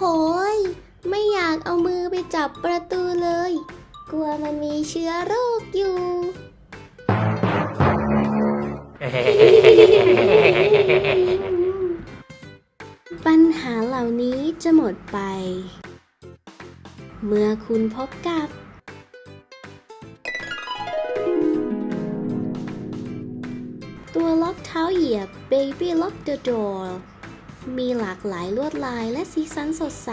โหย ไม่อยากเอามือไปจับประตูเลย กลัวมันมีเชื้อโรคอยู่ ปัญหาเหล่านี้จะหมดไป เมื่อคุณพบกับ ตัวล็อกเท้าเหยียบ Baby Lock the Door มีหลากหลายลวดลายและสีสันสดใส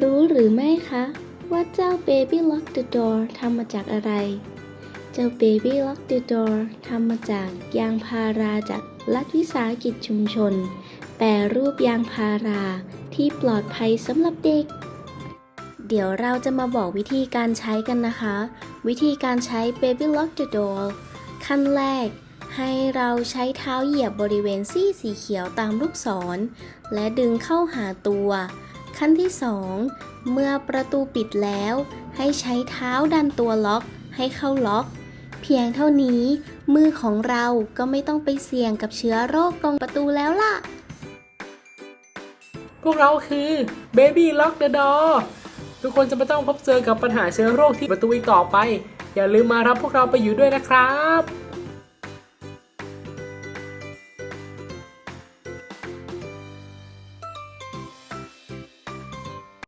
รู้หรือไม่คะ ว่าเจ้า Baby Lock the Door ทำมาจากอะไร เจ้า Baby Lock the Door ทำมาจากยางพาราจากรัฐวิสาหกิจชุมชน แปรรูปยางพาราที่ปลอดภัยสำหรับเด็ก เดี๋ยวเราจะมาบอกวิธีการใช้กันนะคะ วิธีการใช้ Baby Lock the Door ขั้นแรก ให้เราใช้เท้าเหยียบบริเวณซี่สีเขียวตามลูกศร และดึงเข้าหาตัว ขั้นที่ 2 เมื่อประตูปิดแล้ว ให้ใช้เท้าดันตัวล็อกให้เข้าล็อก เพียงเท่านี้มือของเราก็ไม่ต้องไปเสี่ยงกับเชื้อโรคตรงประตูแล้วล่ะ พวกเราคือ Baby Lock the Door ทุกคนจะไม่ต้องพบเจอกับปัญหาเชื้อโรคที่ประตูอีกต่อไป อย่าลืมมารับพวกเราไปอยู่ด้วยนะครับ